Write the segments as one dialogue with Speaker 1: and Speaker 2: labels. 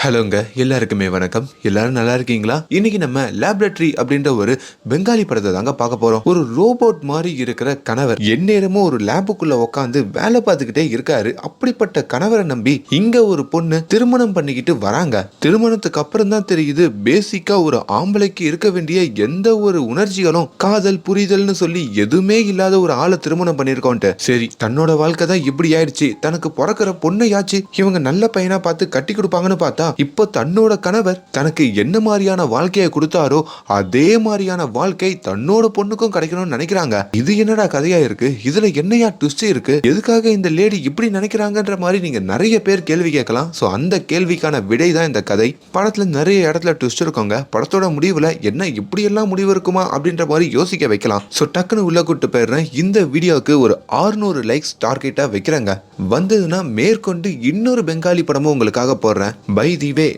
Speaker 1: ஹலோங்க எல்லாருக்குமே வணக்கம். எல்லாரும் நல்லா இருக்கீங்களா? இன்னைக்கு நம்ம லேப்ரட்டரி அப்படின்ற ஒரு பெங்காலி படத்தை தாங்க பார்க்க போறோம். ஒரு ரோபோட் மாதிரி இருக்கிற கணவர் எந்நேரமும் ஒரு லேபுக்குள்ள உட்காந்து வேலை பார்த்துக்கிட்டே இருக்காரு. அப்படிப்பட்ட கணவரை நம்பி இங்க ஒரு பொண்ணு திருமணம் பண்ணிக்கிட்டு வராங்க. திருமணத்துக்கு அப்புறம் தான் தெரியுது பேசிக்கா ஒரு ஆம்பளைக்கு இருக்க வேண்டிய எந்த ஒரு உணர்ச்சிகளும் காதல் புரிதல்னு சொல்லி எதுவுமே இல்லாத ஒரு ஆளை திருமணம் பண்ணிருக்கோன்ட்டு சரி தன்னோட வாழ்க்கை தான் இப்படி ஆயிடுச்சு. தனக்கு பிறக்கிற பொண்ணையாச்சு இவங்க நல்ல பையனா பார்த்து கட்டி கொடுப்பாங்கன்னு பார்த்தா இப்போ தன்னோட கணவர் தனக்கு என்ன மாதிரியான வாழ்க்கையை கொடுத்தாரோ அதே மாதிரியான வாழ்க்கை தன்னோட பொண்ணுக்கும் கிடைக்கணும்னு நினைக்கிறாங்க. இது என்னடா கதையா இருக்கு? இதுல என்னையா ட்விஸ்ட் இருக்கு? எதுக்காக இந்த லேடி இப்படி நினைக்கிறாங்கன்ற மாதிரி நீங்க நிறைய பேர் கேள்வி கேட்கலாம். ஸோ அந்த கேள்விக்கான விடை தான் இந்த கதை. படத்துல நிறைய இடத்துல ட்விஸ்ட் இருக்கோங்க. படத்தோட முடிவுல என்ன இப்படி எல்லாம் முடிவு இருக்குமா அப்படின்ற மாதிரி யோசிக்க வைக்கலாம். ஸோ டக்குன்னு உள்ள கூட்டு போயிடுறேன். இந்த வீடியோவுக்கு ஒரு 600 லைக்ஸ் டார்கெட்டா வைக்கிறேங்க. வந்ததுன்னா மேற்கொண்டு இன்னொரு பெங்காலி படமும் உங்களுக்காக போடுறேன். பை தி வே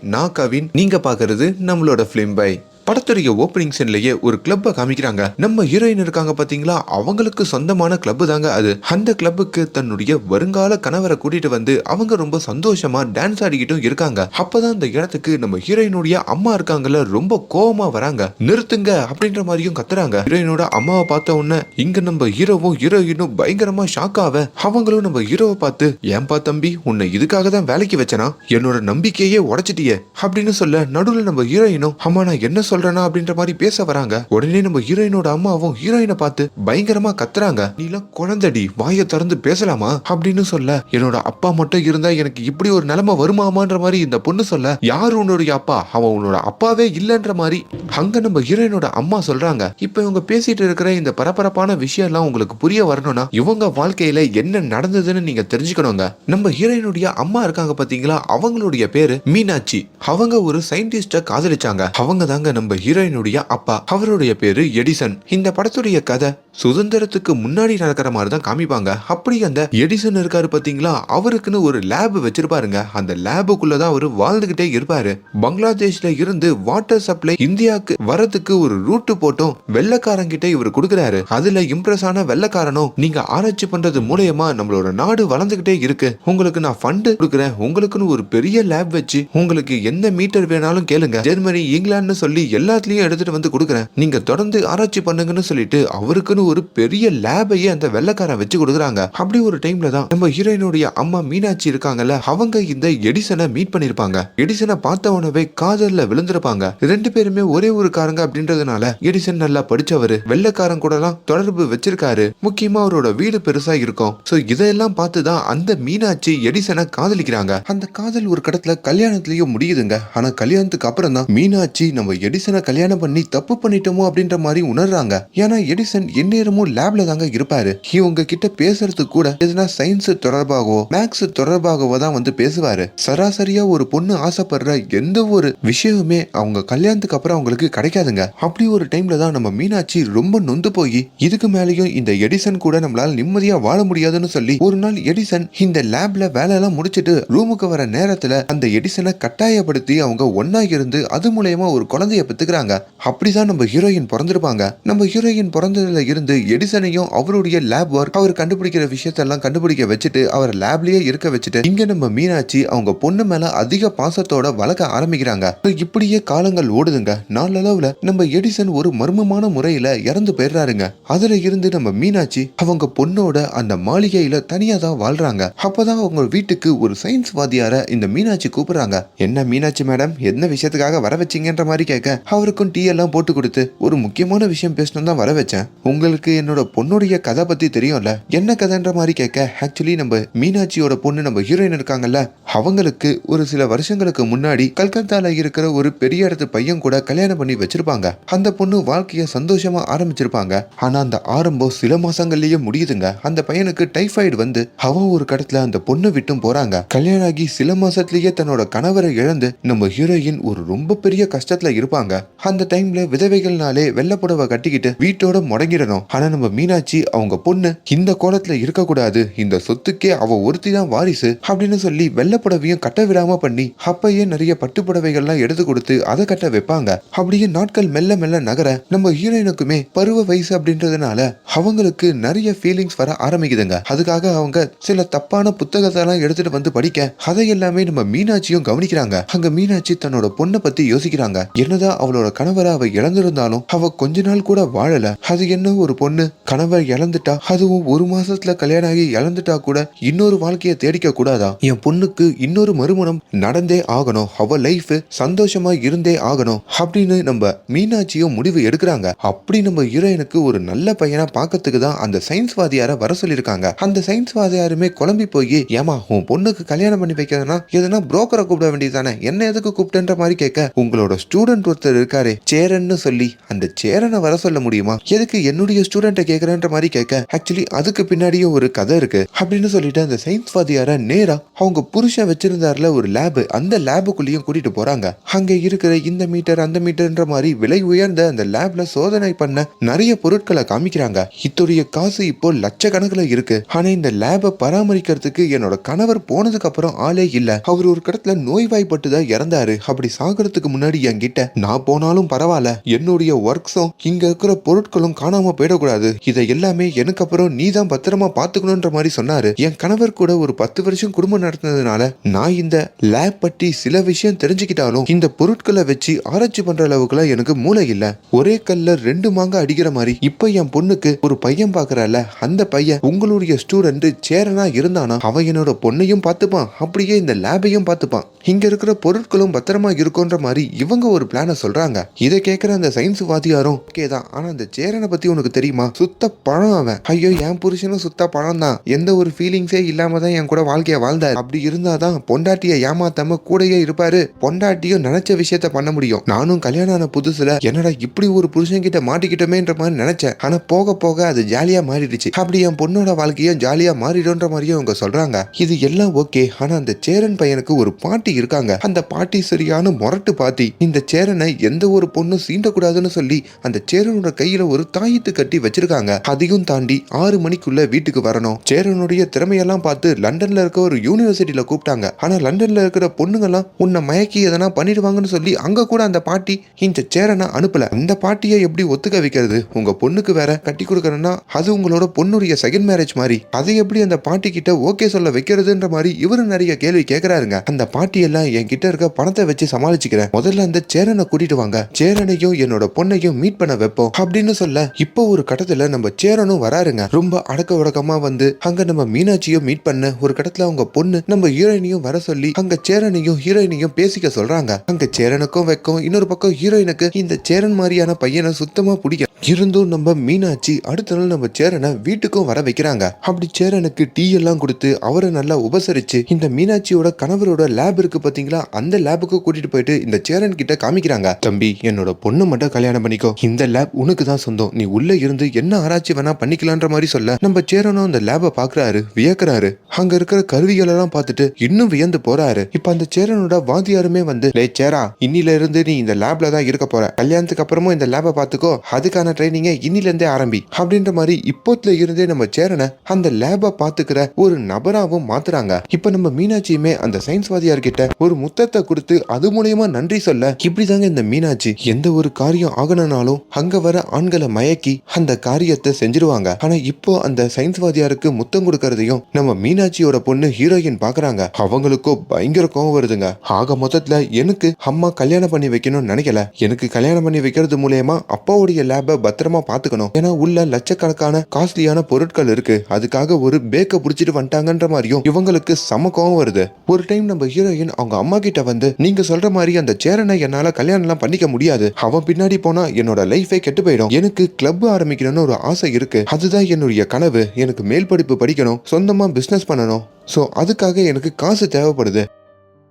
Speaker 1: நீங்க பாக்குறது நம்மளோட பிலிம் பை படத்துடைய ஓப்பனிங் சீன்லயே ஒரு கிளப்பை காமிக்கிறாங்க. நம்ம ஹீரோயின் இருக்காங்க பாத்தீங்களா? அவங்களுக்கு சொந்தமான கிளப் தாங்க அது. அந்த கிளப்புக்கு தன்னுடைய வருங்கால கணவரை கூட்டிட்டு வந்து அவங்க ரொம்ப சந்தோஷமா டான்ஸ் ஆடிக்கிட்டும் இருக்காங்க. அப்பதான் அந்த இடத்துக்கு நம்ம ஹீரோயினுடைய அம்மா இருக்காங்கல்ல ரொம்ப கோபமா வராங்க. நிறுத்துங்க அப்படின்ற மாதிரியும் கத்துறாங்க. ஹீரோயினோட அம்மாவை பார்த்த உடனே இங்க நம்ம ஹீரோவும் ஹீரோயினும் பயங்கரமா ஷாக் ஆவ. அவங்களும் நம்ம ஹீரோவை பார்த்து ஏன்பா தம்பி உன்னை இதுக்காக தான் வேலைக்கு வச்சனா? என்னோட நம்பிக்கையே உடைச்சிட்டியே. அப்படின்னு சொல்ல நடுவில் நம்ம ஹீரோயினும் அம்மா நான் என்ன சொல்றேனா அப்படின்ற மாதிரி பேச வராங்க. உடனே நம்ம ஹீரோயினோட அம்மாவும் ஹீரோயினை பார்த்து பயங்கரமா கத்துறாங்க. நீலாம் குழந்தடி வாயை திறந்து பேசலாமா? அப்படின்னு சொல்ல என்னோட அப்பா மட்டும் இருந்தா எனக்கு இப்படி ஒரு நிலைமை வருமாமான்ற மாதிரி இந்த பொண்ணு சொல்ல யார் உன்னுடைய அப்பா? அவன் உன்னோட அப்பாவே இல்லைன்ற மாதிரி. அங்க நம்ம ஹீரோயினோட அம்மா சொல்றாங்க. இப்ப இவங்க பேசிட்டு இருக்கிற இந்த பரபரப்பான விஷயம் எல்லாம் உங்களுக்கு புரிய வரணும்னா இவங்க வாழ்க்கையில என்ன நடந்ததுன்னு நீங்க தெரிஞ்சுக்கணுங்க. நம்ம ஹீரோயினுடைய அம்மா இருக்காங்க பாத்தீங்களா? அவங்களுடைய பேரு மீனாட்சி. அவங்க ஒரு சயின்டிஸ்ட காதலிச்சாங்க. அவங்க தாங்க நம்ம ஹீரோயினுடைய அப்பா அவருடைய பேரு எடிசன். இந்த படத்துடைய கதை சுதந்திரத்துக்கு முன்னாடி நடக்கிற மாதிரி தான் காமிப்பாங்க. அப்படி அந்த எடிசன் இருக்காரு பாத்தீங்களா அவருக்குன்னு ஒரு லேப் வச்சிருப்பாருங்க. அந்த லேபுக்குள்ள தான் அவர் வாழ்ந்துகிட்டே இருப்பாரு. பங்களாதேஷ்ல இருந்து வாட்டர் சப்ளை இந்தியாவுக்கு வரதுக்கு ஒரு ரூட்டு போட்டும் வெள்ளக்காரங்கிட்ட இவர் கொடுக்குறாரு. அதுல இம்ப்ரெஸ் ஆன வெள்ளக்காரனும் நீங்க ஆராய்ச்சி பண்றது மூலயமா நம்மளோட நாடு வளர்ந்துகிட்டே இருக்கு. உங்களுக்கு நான் ஃபண்டு கொடுக்குறேன். உங்களுக்குன்னு ஒரு பெரிய லேப் வச்சு உங்களுக்கு எந்த மீட்டர் வேணாலும் கேளுங்க. ஜெர்மனி இங்கிலாந்து சொல்லி எல்லாத்துலயும் எடுத்துட்டு வந்து கொடுக்குறேன். நீங்க தொடர்ந்து ஆராய்ச்சி பண்ணுங்கன்னு சொல்லிட்டு அவருக்குன்னு ஒரு பெரிய லேபையே அந்த வெள்ளக்காரன் வச்சு கொடுக்குறாங்க. அப்படி ஒரு டைம்ல தான் நம்ம ஹீரோயினுடைய அம்மா மீனாட்சி இருக்காங்கல்ல அவங்க இந்த எடிசனை மீட் பண்ணிருப்பாங்க. எடிசனை பார்த்த உடனே காதல்ல விழுந்திருப்பாங்க. ரெண்டு பேருமே ஒரே ஒரு காரங்க அப்படின்றதுனால எடிசன் நல்லா படிச்சவரு. வெள்ளக்காரன் கூட எல்லாம் தொடர்பு வச்சிருக்காரு. முக்கியமா அவரோட வீடு பெருசா இருக்கும். சோ இதெல்லாம் பார்த்துதான் அந்த மீனாட்சி எடிசனை காதலிக்கிறாங்க. அந்த காதல் ஒரு கடத்துல கல்யாணத்திலயும் முடியுதுங்க. ஆனா கல்யாணத்துக்கு அப்புறம் தான் மீனாட்சி நம்ம எடிசனை கல்யாணம் பண்ணி தப்பு பண்ணிட்டோமோ அப்படின்ற மாதிரி உணர்றாங்க. ஏன்னா எடிசன் நேரமும் லேப்ல தாங்க இருப்பாரு. இவங்க கிட்ட பேசுறதுக்கு கூட எதுனா சயின்ஸ் தொடர்பாகவோ மேக்ஸ் தொடர்பாகவோ தான் வந்து பேசுவாரு. சராசரியா ஒரு பொண்ணு ஆசைப்படுற எந்த ஒரு விஷயமுமே அவங்க கல்யாணத்துக்கு அப்புறம் அவங்களுக்கு கிடைக்காதுங்க. அப்படி ஒரு டைம்ல தான் நம்ம மீனாட்சி ரொம்ப நொந்து போய் இதுக்கு மேலேயும் இந்த எடிசன் கூட நம்மளால நிம்மதியா வாழ முடியாதுன்னு சொல்லி ஒரு நாள் எடிசன் இந்த லேப்ல வேலை எல்லாம் முடிச்சிட்டு ரூமுக்கு வர நேரத்துல அந்த எடிசனை கட்டாயப்படுத்தி அவங்க ஒன்னா இருந்து அது மூலயமா ஒரு குழந்தைய பெத்துக்கிறாங்க. அப்படிதான் நம்ம ஹீரோயின் பிறந்திருப்பாங்க. நம்ம ஹீரோயின் பிறந்ததுல இருந்து எடிசனையும் அவருடைய லேப் ஒர்க் அவர் கண்டுபிடிக்கிற விஷயத்தெல்லாம் கண்டுபிடிக்க வச்சுட்டு அவர் லேப்லயே இருக்க வச்சுட்டு இங்க நம்ம மீனாட்சி அவங்க பொண்ணு மேல அதிக பாசத்தோட வளர்க்க ஆரம்பிக்கிறாங்க. இப்படியே காலங்கள் ஓடுதுங்க. நாளளவுல நம்ம எடிசன் ஒரு மர்மமான முறையில இறந்து போயிடுறாருங்க. அதுல இருந்து நம்ம மீனாட்சி அவங்க பொண்ணோட அந்த மாளிகையில தனியா தான் வாழ்றாங்க. அப்பதான் அவங்க வீட்டுக்கு ஒரு சயின்ஸ் வாதியார இந்த மீனாட்சி கூப்பிடுறாங்க. என்ன மீனாட்சி மேடம் என்ன விஷயத்துக்காக வர வச்சீங்கன்ற மாதிரி கேட்க அவருக்கும் டீ எல்லாம் போட்டு கொடுத்து ஒரு முக்கியமான விஷயம் பேசணும் தான் வர வச்சேன். உங்களுக்கு என்னோட பொண்ணுடைய கதை பத்தி தெரியும்ல? என்ன கதைன்ற மாதிரி கேட்க ஆக்சுவலி நம்ம மீனாட்சியோட பொண்ணு நம்ம ஹீரோயின் இருக்காங்கல்ல? அவங்களுக்கு ஒரு சில வருஷங்களுக்கு முன்னாடி கல்கத்தால இருக்கிற ஒரு பெரிய இடத்து பையன் கூட கல்யாணம் பண்ணி வச்சிருப்பாங்க. அந்த பொண்ணு வாழ்க்கைய சந்தோஷமா ஆரம்பிச்சிருப்பாங்க. ஆனா அந்த ஆரம்பம் சில மாசங்கள்லயே முடியுதுங்க. அந்த பையனுக்கு டைஃபாய்டு வந்து அவன் ஒரு கடத்துல அந்த பொண்ணு விட்டும் போறாங்க. கல்யாணம் ஆகி சில மாசத்திலேயே தன்னோட கணவரை இழந்து நம்ம ஹீரோயின் ஒரு ரொம்ப பெரிய கஷ்டத்துல இருப்பாங்க. அந்த டைம்ல விதவைகள்னாலே வெள்ளப்புடவை கட்டிக்கிட்டு வீட்டோட முடங்கிடணும். பண்ணோம் ஆனா நம்ம மீனாட்சி அவங்க பொண்ணு இந்த கோலத்துல இருக்கக்கூடாது. இந்த சொத்துக்கே அவ ஒருத்தி தான் வாரிசு அப்படின்னு சொல்லி வெள்ளப்புடவையும் கட்ட விடாம பண்ணி அப்பயே நிறைய பட்டு புடவைகள்லாம் எடுத்து கொடுத்து அதை கட்ட வைப்பாங்க. அப்படியே நாட்கள் மெல்ல மெல்ல நகர நம்ம ஹீரோயினுக்குமே பருவ வயசு அப்படின்றதுனால அவங்களுக்கு நிறைய ஃபீலிங்ஸ் வர ஆரம்பிக்குதுங்க. அதுக்காக அவங்க சில தப்பான புத்தகத்தை எல்லாம் எடுத்துட்டு வந்து படிக்க அதை எல்லாமே நம்ம மீனாட்சியும் கவனிக்கிறாங்க. அங்க மீனாட்சி தன்னோட பொண்ணை பத்தி யோசிக்கிறாங்க. என்னதான் அவளோட கணவரை அவ இழந்திருந்தாலும் அவ கொஞ்ச நாள் கூட வாழல. அது என்ன ஒரு ஒரு பொண்ணு கணவர் இழந்துட்டா அதுவும் ஒரு மாசத்துல கல்யாணம் ஆகி இழந்துட்டா கூட இன்னொரு வாழ்க்கையை தேடிக்க கூடாதா? என் பொண்ணுக்கு இன்னொரு மறுமணம் நடந்தே ஆகணும். அவ லைஃப் சந்தோஷமா இருந்தே ஆகணும் அப்படின்னு நம்ம மீனாட்சியும் முடிவு எடுக்கிறாங்க. அப்படி நம்ம ஹீரோயினுக்கு ஒரு நல்ல பையனா பார்க்கறதுக்கு தான் அந்த சயின்ஸ் வாதியார வர சொல்லியிருக்காங்க. அந்த சயின்ஸ் வாதியாருமே குழம்பி போய் ஏமா உன் பொண்ணுக்கு கல்யாணம் பண்ணி வைக்கிறதுனா எதுனா புரோக்கரை கூப்பிட வேண்டியதானே என்ன எதுக்கு கூப்பிட்டுன்ற மாதிரி கேட்க உங்களோட ஸ்டூடெண்ட் ஒருத்தர் இருக்காரு சேரன்னு சொல்லி அந்த சேரனை வர சொல்ல முடியுமா? எதுக்கு என்னுடைய ஸ்டூடெண்ட்டை கேட்கறன்ற மாதிரி கேட்க ஆக்சுவலி அதுக்கு பின்னாடியே ஒரு கதை இருக்கு. அப்படின்னு சொல்லிட்டு அந்த சயின்ஸ் வாதியார நேரா அவங்க புருஷன் வச்சிருந்தாருல ஒரு லேப் அந்த லேபுக்குள்ளேயும் கூட்டிட்டு போறாங்க. அங்க இருக்கிற இந்த மீட்டர் அந்த மீட்டர்ன்ற மாதிரி விலை உயர்ந்த அந்த லேப்ல சோதனை பண்ண நிறைய பொருட்களை காமிக்கிறாங்க. இத்துடைய காசு இப்போ லட்சக்கணக்கில் இருக்கு. ஆனா இந்த லேபை பராமரிக்கிறதுக்கு என்னோட கணவர் போனதுக்கு அப்புறம் ஆளே இல்ல. அவர் ஒரு கடத்துல நோய்வாய்ப்பட்டு தான் இறந்தாரு. அப்படி சாகிறதுக்கு முன்னாடி என்கிட்ட நான் போனாலும் பரவாயில்ல. என்னுடைய ஒர்க்ஸும் இங்க இருக்கிற பொருட்களும் காணாம போயிடக்கூடாது. இதை எல்லாமே எனக்கு அப்புறம் நீ தான் பத்திரமா பாத்துக்கணும்ன்ற மாதிரி சொன்னாரு. என் கணவர் கூட ஒரு பத்து வருஷம் குடும்பம் நடத்தினதுனால நான் இந்த லேப் பற்றி சில விஷயம் தெரிஞ்சுக்கிட்டாலும் இந்த பொருட்களை வச்சு ஆராய்ச்சி பண்ற அளவுக்குலாம் எனக்கு மூளை இல்ல. ஒரே கல்ல ரெண்டு மாங்க அடிக்கிற மாதிரி இப்ப என் பொண்ணுக்கு ஒரு பையன் பாக்குறல அந்த பையன் உங்களுடைய ஸ்டூடெண்ட் சேரனா இருந்தானா அவன் என்னோட பொண்ணையும் பார்த்துப்பான் அப்படியே இந்த லேபையும் பார்த்துப்பான். இங்க இருக்கிற பொருட்களும் பத்திரமா இருக்கும்ன்ற மாதிரி இவங்க ஒரு பிளான சொல்றாங்க. இதை கேட்கிற அந்த சயின்ஸ் வாதியாரும் ஓகேதான் ஆனா அந்த சேரனை பத்தி உனக்கு தெரியுமா? சுத்த பழம் அவன். ஐயோ என் புருஷனும் சுத்த பழம் தான் எந்த ஒரு ஃபீலிங்ஸே இல்லாம தான் என் கூட வாழ்க்கைய வாழ்ந்தார். அப்படி இருந்தாதான் பொண்டாட்டிய ஏமாத்தாம கூடயே இருப்பாரு. பொண்டாட்டியும் நினைச்ச விஷயத்த பண்ண முடியும். நானும் கல்யாணம் ஆன புதுசுல என்னடா இப்படி ஒரு புருஷன் கிட்ட மாட்டிக்கிட்டோமேன்ற மாதிரி நினைச்சேன். ஆனா போக போக அது ஜாலியா மாறிடுச்சு. அப்படி என் பொண்ணோட வாழ்க்கையும் ஜாலியா மாறிடும்ன்ற மாதிரியும் அவங்க சொல்றாங்க. இது எல்லாம் ஓகே ஆனா அந்த சேரன் பையனுக்கு ஒரு பாட்டி இருக்காங்க. அந்த பாட்டி சரியான முரட்டு பாட்டி. இந்த சேரனை எந்த ஒரு பொண்ணும் சீண்டக்கூடாதுன்னு சொல்லி அந்த சேரனோட கையில ஒரு தாயத்து கட்டி வச்சிருக்காங்க. அதையும் தாண்டி ஆறு மணிக்குள்ள வீட்டுக்கு வரணும். சேரனுடைய திறமையெல்லாம் பார்த்து லண்டன்ல இருக்க ஒரு யூனிவர்சிட்டியில கூப்பிட்டாங்க. ஆனா லண்டன்ல இருக்கிற பொண்ணுங்கெல்லாம் உன்னை மயக்கி எதனா பண்ணிடுவாங்கன்னு சொல்லி அங்க கூட அந்த பாட்டி இந்த சேரனை அனுப்பல. அந்த பாட்டியை எப்படி ஒத்துக்க வைக்கிறது? உங்க பொண்ணுக்கு வேற கட்டி கொடுக்கறேன்னா அது உங்களோட பொண்ணுடைய செகண்ட் மேரேஜ் மாதிரி. அதை எப்படி அந்த பாட்டி கிட்ட ஓகே சொல்ல வைக்கிறதுன்ற மாதிரி இவரு நிறைய கேள்வி கேட்கறாருங்க அந்த பாட்டி எல்லாம் என் கிட்ட இருக்க பணத்தை வச்சு சமாளிச்சுக்கிறேன். முதல்ல அந்த சேரனை கூட்டிட்டு வாங்க. சேரனையும் என்னோட பொண்ணையும் மீட் பண்ண வைப்போம் அப்படின்னு சொல்ல இப்போ ஒரு கட்டத்துல நம்ம சேரனும் வராருங்க. ரொம்ப அடக்க உடக்கமா வந்து அங்க நம்ம மீனாட்சியும் மீட் பண்ண ஒரு கட்டத்துல அவங்க பொண்ணு நம்ம ஹீரோயினையும் வர சொல்லி அங்க சேரனையும் ஹீரோயினையும் பேசிக்க சொல்றாங்க. அங்க சேரனுக்கும் வைக்கும் இன்னொரு பக்கம் ஹீரோயினுக்கு இந்த சேரன் மாதிரியான பையனை சுத்தமா பிடிக்கும் இருந்தும் நம்ம மீனாட்சி அடுத்த நாள் நம்ம சேரனை வீட்டுக்கும் வர வைக்கிறாங்க. அப்படி சேரனுக்கு டீ எல்லாம் கொடுத்து அவரை நல்லா உபசரிச்சு இந்த மீனாட்சியோட கணவரோட லேப் இருக்கு பாத்தீங்களா? அந்த லேபுக்கு கூட்டிட்டு போயிட்டு இந்த சேரன் கிட்ட காமிக்கிறாங்க. தம்பி என்னோட பொண்ணு மட்டும் கல்யாணம் பண்ணிக்கோ. இந்த லேப் உனக்கு தான் சொந்தம். நீ உள்ள இருந்து என்ன ஆராய்ச்சி வேணா பண்ணிக்கலான்ற மாதிரி சொல்ல. நம்ம சேரனும் அந்த லேபை பாக்குறாரு வியக்குறாரு. அங்க இருக்கிற கருவிகள் எல்லாம் பார்த்துட்டு இன்னும் வியந்து போறாரு. இப்ப அந்த சேரனோட வாத்தியாருமே வந்து லே சேரா இன்னில இருந்து நீ இந்த லேப்ல தான் இருக்க போற. கல்யாணத்துக்கு அப்புறமும் இந்த லேபை பார்த்துக்கோ அதுக்கான ட்ரைனிங்கை இன்னிலேருந்தே ஆரம்பி. அப்படின்ற மாதிரி இப்போத்துல இருந்தே நம்ம சேரனை அந்த லேபை பார்த்துக்கிற ஒரு நபராகவும் மாத்துறாங்க. இப்ப நம்ம மீனாட்சியுமே அந்த சயின்ஸ் வாதியார் கிட்ட ஒரு முத்தத்தை கொடுத்து அது மூலியமா நன்றி சொல்ல இப்படிதாங்க இந்த மீனாட்சி. எந்த ஒரு காரியம் ஆகணும்னாலும் அங்க வர ஆண்களை மயக்கி அந்த காரியத்தை செஞ்சிருவாங்க. ஆனா இப்போ அந்த சயின்ஸ்வாதியாருக்கு முத்தம் கொடுக்கறதையும் நம்ம மீனாட்சியோட பொண்ணு ஹீரோயின் பாக்குறாங்க. அவங்களுக்கோ பயங்கர கோவம் வருதுங்க. ஆக மொத்தத்துல எனக்கு அம்மா கல்யாணம் பண்ணி வைக்கணும்னு நினைக்கல. எனக்கு கல்யாணம் பண்ணி வைக்கிறது மூலியமா அப்பாவுடைய லேபை பத்திரமா பாத்துக்கணும். ஏன்னா உள்ள லட்சக்கணக்கான காஸ்ட்லியான பொருட்கள் இருக்கு. அதுக்காக ஒரு பேக்க புடிச்சிட்டு வந்துட்டாங்கன்ற மாதிரியும் இவங்களுக்கு சம கோவம் வருது. ஒரு டைம் நம்ம ஹீரோயின் அவங்க அம்மா கிட்ட வந்து நீங்க சொல்ற மாதிரி அந்த சேரனை என்னால கல்யாணம் எல்லாம் பண்ணிக்க முடியாது. அவன் பின்னாடி போனா என்னோட லைஃபே கெட்டு போயிடும். எனக்கு கிளப் ஆரம்பிக்கணும்னு ஒரு ஆசை இருக்கு. அதுதான் என்னுடைய கனவு. எனக்கு மேல் படிப்பு படிக்கணும். சொந்தமா பிசினஸ் பண்ணணும். ஸோ அதுக்காக எனக்கு காசு தேவைப்படுது.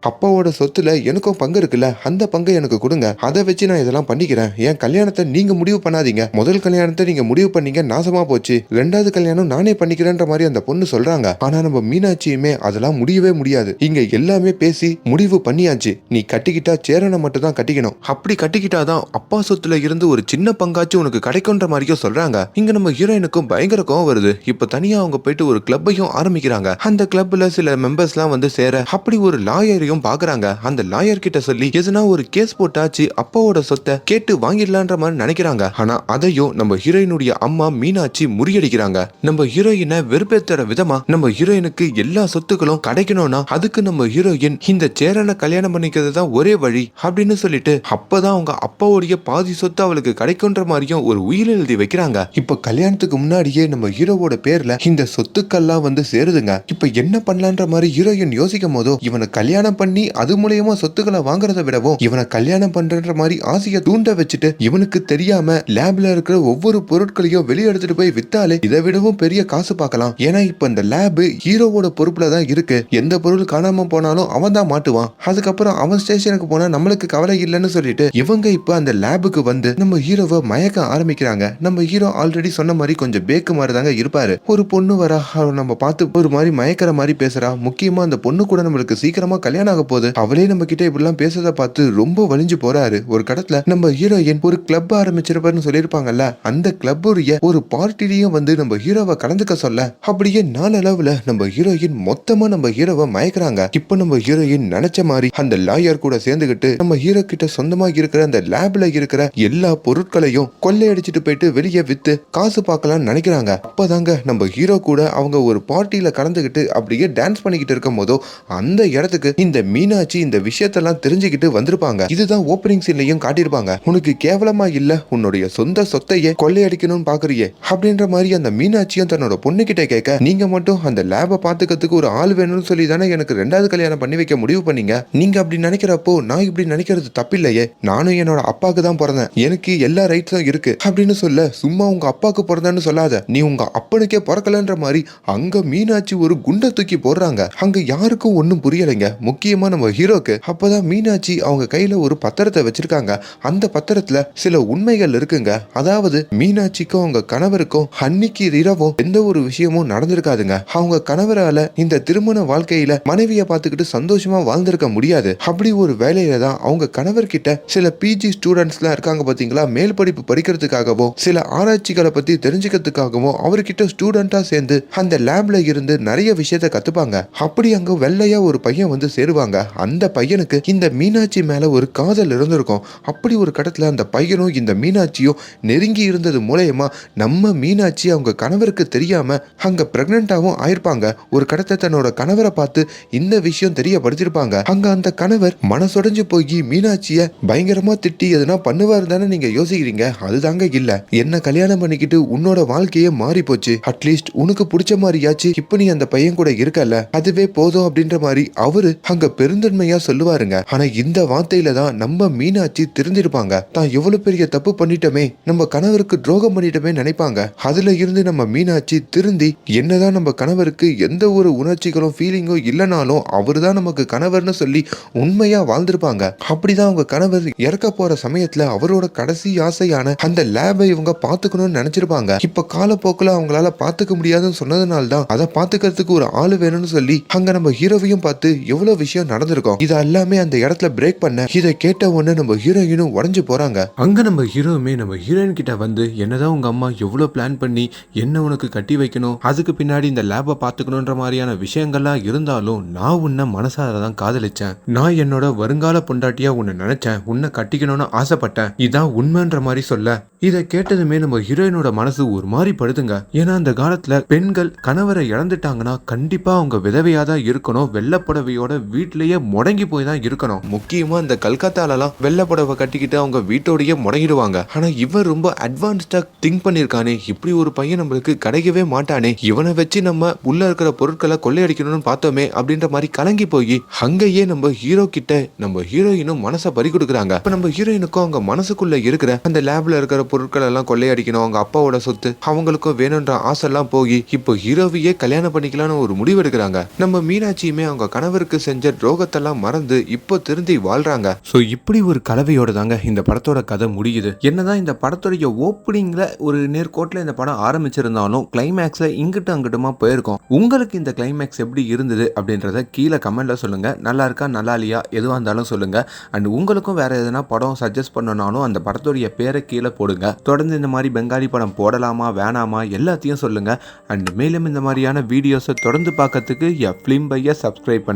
Speaker 1: அப்பாவோட சொத்துல எனக்கும் பங்கு இருக்குல்ல அந்த பங்கை எனக்கு கொடுங்க. அதை வச்சு நான் இதெல்லாம் பண்ணிக்கிறேன். என் கல்யாணத்தை நீங்க முடிவு பண்ணாதீங்க. முதல் கல்யாணத்தை நீங்க முடிவு பண்ணீங்க நாசமா போச்சு. ரெண்டாவது கல்யாணம் நானே பண்ணிக்கிறேன்ற மாதிரி அந்த பொண்ணு சொல்றாங்க. ஆனா நம்ம மீனாட்சியுமே அதெல்லாம் முடியவே முடியாது. இங்க எல்லாமே பேசி முடிவு பண்ணியாச்சு. நீ கட்டிக்கிட்டா சேரனை மட்டும் தான் கட்டிக்கணும். அப்படி கட்டிக்கிட்டாதான் அப்பா சொத்துல இருந்து ஒரு சின்ன பங்காச்சும் உனக்கு கிடைக்கும்ன்ற மாதிரியும் சொல்றாங்க. இங்க நம்ம ஹீரோயினுக்கும் பயங்கர கோவம் வருது. இப்ப தனியா அவங்க போயிட்டு ஒரு கிளப்பையும் ஆரம்பிக்கிறாங்க. அந்த கிளப்ல சில மெம்பர்ஸ்லாம் வந்து சேர அப்படி ஒரு லாயர் லாயரையும் பாக்குறாங்க. அந்த லாயர் கிட்ட சொல்லி எதுனா ஒரு கேஸ் போட்டாச்சு அப்பாவோட சொத்தை கேட்டு வாங்கிடலான்ற மாதிரி நினைக்கிறாங்க. ஆனா அதையும் நம்ம ஹீரோயினுடைய அம்மா மீனாட்சி முறியடிக்கிறாங்க. நம்ம ஹீரோயினை வெறுப்பேத்துற விதமா நம்ம ஹீரோயினுக்கு எல்லா சொத்துக்களும் கிடைக்கணும்னா அதுக்கு நம்ம ஹீரோயின் இந்த சேரனை கல்யாணம் பண்ணிக்கிறது தான் ஒரே வழி அப்படின்னு சொல்லிட்டு அப்பதான் அவங்க அப்பாவுடைய பாதி சொத்து அவளுக்கு கிடைக்கும்ன்ற மாதிரியும் ஒரு உயிர் எழுதி வைக்கிறாங்க. இப்ப கல்யாணத்துக்கு முன்னாடியே நம்ம ஹீரோவோட பேர்ல இந்த சொத்துக்கள்லாம் வந்து சேருதுங்க. இப்ப என்ன பண்ணலான்ற மாதிரி ஹீரோயின் யோசிக்கும் போதோ இவனை கல்யாணம் பண்ணி அது மூலியமா சொத்துக்களை வாங்குறத விடவும் இவனை கல்யாணம் பண்றன்ற மாதிரி ஆசையை தூண்ட வச்சுட்டு இவனுக்கு தெரியாம லேப்ல இருக்கிற ஒவ்வொரு பொருட்களையும் வெளியே எடுத்துட்டு போய் வித்தாலே இதை விடவும் பெரிய காசு பார்க்கலாம். ஏன்னா இப்ப இந்த லேப் ஹீரோவோட பொறுப்புல தான் இருக்கு. எந்த பொருள் காணாம போனாலும் அவன் தான் மாட்டுவான். அதுக்கப்புறம் அவன் ஸ்டேஷனுக்கு போனா நம்மளுக்கு கவலை இல்லைன்னு சொல்லிட்டு இவங்க இப்ப அந்த லேபுக்கு வந்து நம்ம ஹீரோவை மயக்க ஆரம்பிக்கிறாங்க. நம்ம ஹீரோ ஆல்ரெடி சொன்ன மாதிரி கொஞ்சம் பேக்கு மாதிரி தாங்க இருப்பாரு. ஒரு பொண்ணு வரா நம்ம பார்த்து ஒரு மாதிரி மயக்கிற மாதிரி பேசுறா. முக்கியமா அந்த பொண்ணு கூட நம்மளுக்கு சீக்கிரமா கல்யாணம் ஆக போகுது? அவளே நம்ம கிட்ட இப்படிலாம் பேசுறத பார்த்து ரொம்ப வலிஞ்சு போறாரு. ஒரு கடத்துல நம்ம ஹீரோயின் ஒரு கிளப் ஆரம்பிச்சிருப்பாருன்னு சொல்லியிருப்பாங்கல்ல? அந்த கிளப்புடைய ஒரு பார்ட்டிலையும் வந்து நம்ம ஹீரோவை கலந்துக்க சொல்ல அப்படியே நாளளவுல நம்ம ஹீரோயின் மொத்தமா நம்ம ஹீரோவை மயக்கிறாங்க. இப்ப நம்ம ஹீரோயின் நினைச்ச மாதிரி அந்த லாயர் கூட சேர்ந்துகிட்டு நம்ம ஹீரோ கிட்ட சொந்தமா இருக்கிற அந்த லேப்ல இருக்கிற எல்லா பொருட்களையும் கொள்ளையடிச்சிட்டு போயிட்டு வெளியே வித்து காசு பார்க்கலாம்னு நினைக்கிறாங்க. அப்பதாங்க நம்ம ஹீரோ கூட அவங்க ஒரு பார்ட்டியில கலந்துகிட்டு அப்படியே டான்ஸ் பண்ணிக்கிட்டு இருக்கும் போதோ அந்த இடத்துக்கு இந்த மீனாட்சி இந்த விஷயத்தெல்லாம் தெரிஞ்சுக்கிட்டு வந்திருப்பாங்க. இதுதான் ஓப்பனிங் சீன்லயும் காட்டியிருப்பாங்க. உனக்கு கேவலமா இல்ல? உன்னுடைய சொந்த சொத்தையே கொள்ளையடிக்கணும்னு பாக்குறியே. அப்படின்ற மாதிரி அந்த மீனாட்சியும் தன்னோட பொண்ணு கிட்ட கேட்க நீங்க மட்டும் அந்த லேப பாத்துக்கிறதுக்கு ஒரு ஆள் வேணும்னு சொல்லி தானே எனக்கு ரெண்டாவது கல்யாணம் பண்ணி வைக்க முடிவு பண்ணீங்க? நீங்க அப்படி நினைக்கிறப்போ நான் இப்படி நினைக்கிறது தப்பில்லையே. நானும் என்னோட அப்பாவுக்கு தான் பிறந்தேன். எனக்கு எல்லா ரைட்ஸும் இருக்கு. அப்படின்னு சொல்ல சும்மா உங்க அப்பாவுக்கு பிறந்தேன்னு சொல்லாத. நீ உங்க அப்பனுக்கே பிறக்கலன்ற மாதிரி அங்க மீனாட்சி ஒரு குண்டை தூக்கி போடுறாங்க. அங்க யாருக்கும் ஒன்னும் புரியலைங்க. முக்கிய முக்கியமா நம்ம ஹீரோக்கு அப்போதான் மீனாட்சி அவங்க கையில ஒரு பத்திரத்தை வச்சிருக்காங்க. அந்த பத்திரத்துல சில உண்மைகள் இருக்குங்க. அதாவது மீனாட்சிக்கும் அவங்க கணவருக்கும் அன்னைக்கு இரவும் எந்த ஒரு விஷயமும் நடந்திருக்காதுங்க. அவங்க கணவரால இந்த திருமண வாழ்க்கையில மனைவியை பார்த்துக்கிட்டு சந்தோஷமா வாழ்ந்திருக்க முடியாது. அப்படி ஒரு வேலையில தான் அவங்க கணவர்கிட்ட சில பிஜி ஸ்டூடெண்ட்ஸ்லாம் இருக்காங்க பாத்தீங்களா? மேல் படிப்பு படிக்கிறதுக்காகவும் சில ஆராய்ச்சிகளை பத்தி தெரிஞ்சுக்கிறதுக்காகவும் அவர்கிட்ட ஸ்டூடெண்டா சேர்ந்து அந்த லேப்ல இருந்து நிறைய விஷயத்த கத்துப்பாங்க. அப்படி அங்க வெள்ளையா ஒரு பையன் வந்து சேருவாங்க அந்த பையனுக்கு இந்த மீனாட்சி மேல ஒரு காதல் இருந்திருக்கும். அப்படி ஒரு கடத்துல அந்த பையனும் இந்த மீனாட்சியும் நெருங்கி இருந்தது மூலயமா நம்ம மீனாட்சி அவங்க கணவருக்கு தெரியாம அங்க பிரெக்னென்ட்டாவும் ஆயிருப்பாங்க. ஒரு கடத்தை தன்னோட கணவரை பார்த்து இந்த விஷயம் தெரியப்படுத்திருப்பாங்க அங்க அந்த கணவர் மனசுடைஞ்சு போய் மீனாட்சிய பயங்கரமா திட்டி எதுனா பண்ணுவார் தானே நீங்க யோசிக்கிறீங்க? அதுதாங்க இல்ல. என்ன கல்யாணம் பண்ணிக்கிட்டு உன்னோட வாழ்க்கையே மாறி போச்சு அட்லீஸ்ட் உனக்கு பிடிச்ச மாதிரியாச்சு. இப்ப நீ அந்த பையன் கூட இருக்கல அதுவே போதும் அப்படின்ற மாதிரி அவரு அங்க பெருந்தன்மையா சொல்லுவாருங்க. ஆனா இந்த வார்த்தையில தான் நம்ம மீனாட்சி திருந்திருப்பாங்க தான் எவ்வளவு பெரிய தப்பு பண்ணிட்டோமே நம்ம கணவருக்கு துரோகம் பண்ணிட்டோமே நினைப்பாங்க. அதுல இருந்து நம்ம மீனாட்சி திருந்தி என்னதான் நம்ம கணவருக்கு எந்த ஒரு உணர்ச்சிகளும் ஃபீலிங்கோ இல்லைனாலும் அவர் தான் நமக்கு கணவர்னு சொல்லி உண்மையா வாழ்ந்திருப்பாங்க. அப்படிதான் அவங்க கணவர் இறக்க போற சமயத்துல அவரோட கடைசி ஆசையான அந்த லேபை இவங்க பாத்துக்கணும்னு நினைச்சிருப்பாங்க. இப்ப காலப்போக்குல அவங்களால பாத்துக்க முடியாதுன்னு சொன்னதுனால தான் அதை பாத்துக்கிறதுக்கு ஒரு ஆளு வேணும்னு சொல்லி அங்க நம்ம ஹீரோவையும் பார்த்து எவ்வளவு விஷயம் நடந்திருக்கும். இது எல்லாமே அந்த இடத்துல பிரேக் பண்ண இதை கேட்ட உடனே நம்ம ஹீரோயினும் உடஞ்சு போறாங்க.
Speaker 2: அங்க நம்ம ஹீரோவுமே நம்ம ஹீரோயின் கிட்ட வந்து என்னதான் உங்க அம்மா எவ்வளவு பிளான் பண்ணி என்ன உனக்கு கட்டி வைக்கணும் அதுக்கு பின்னாடி இந்த லேபை பாத்துக்கணும்ன்ற மாதிரியான விஷயங்கள்லாம் இருந்தாலும் நான் உன்னை மனசார தான் காதலிச்சேன். நான் என்னோட வருங்கால பொண்டாட்டியா உன்னை நினைச்சேன். உன்னை கட்டிக்கணும்னு ஆசைப்பட்டேன். இதான் உண்மைன்ற மாதிரி சொல்ல. இதை கேட்டதுமே நம்ம ஹீரோயினோட மனசு ஒரு மாதிரி படுதுங்க. ஏன்னா அந்த காலத்துல பெண்கள் கணவரை இழந்துட்டாங்கன்னா கண்டிப்பா அவங்க விதவையா தான் இருக்கணும். வெள்ளப்புடவையோட வீட்டிலேயே முடங்கி போய் தான் இருக்கணும்.
Speaker 1: முக்கியமா இந்த கல்கத்தாலலாம் வெள்ளை புடவை கட்டிக்கிட்டு அவங்க வீட்டோடயே முடங்கிடுவாங்க. ஆனா இவன் ரொம்ப அட்வான்ஸ்டா திங்க் பண்ணிருக்கானே இப்படி ஒரு பையன் நம்மளுக்கு கிடைக்கவே மாட்டானே. இவனை வச்சு நம்ம உள்ள இருக்கிற பொருட்களை கொள்ளையடிக்கணும்னு பார்த்தோமே அப்படின்ற மாதிரி கலங்கி போய் அங்கேயே நம்ம ஹீரோ கிட்ட நம்ம ஹீரோயினும் மனசை பறி கொடுக்குறாங்க. இப்ப நம்ம ஹீரோயினுக்கும் அவங்க மனசுக்குள்ள இருக்கிற அந்த லேப்ல இருக்கிற பொருட்கள் எல்லாம் கொள்ளையடிக்கணும். அவங்க அப்பாவோட சொத்து அவங்களுக்கும் வேணுன்ற ஆசைலாம் போய் இப்போ ஹீரோவையே கல்யாணம் பண்ணிக்கலாம்னு ஒரு முடிவு எடுக்கிறாங்க நம்ம மீனாட்சியுமே அவங்க கணவருக்கு செஞ்ச செஞ்ச துரோகத்தெல்லாம் மறந்து இப்போ திருந்தி வாழ்றாங்க.
Speaker 2: ஸோ இப்படி ஒரு கலவையோட தாங்க இந்த படத்தோட கதை முடியுது. என்னதான் இந்த படத்துடைய ஓப்பனிங்ல ஒரு நேர்கோட்டில் இந்த படம் ஆரம்பிச்சிருந்தாலும் கிளைமேக்ஸை இங்கிட்டும் அங்கிட்டுமா போயிருக்கோம். உங்களுக்கு இந்த கிளைமேக்ஸ் எப்படி இருந்தது அப்படின்றத கீழே கமெண்ட்ல சொல்லுங்க. நல்லா இருக்கா நல்லா இல்லையா எதுவாக இருந்தாலும் சொல்லுங்க. அண்ட் உங்களுக்கும் வேற எதனா படம் சஜஸ்ட் பண்ணனாலும் அந்த படத்துடைய பேரை கீழே போடுங்க. தொடர்ந்து இந்த மாதிரி பெங்காலி படம் போடலாமா வேணாமா எல்லாத்தையும் சொல்லுங்க. அண்ட் மேலும் இந்த மாதிரியான வீடியோஸை தொடர்ந்து பார்க்கறதுக்கு என் ஃபிலிம் பையை சப்ஸ்கிரைப்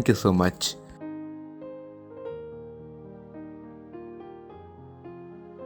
Speaker 2: பண்ணுங்க தேங்க்யூ ஸோ மச்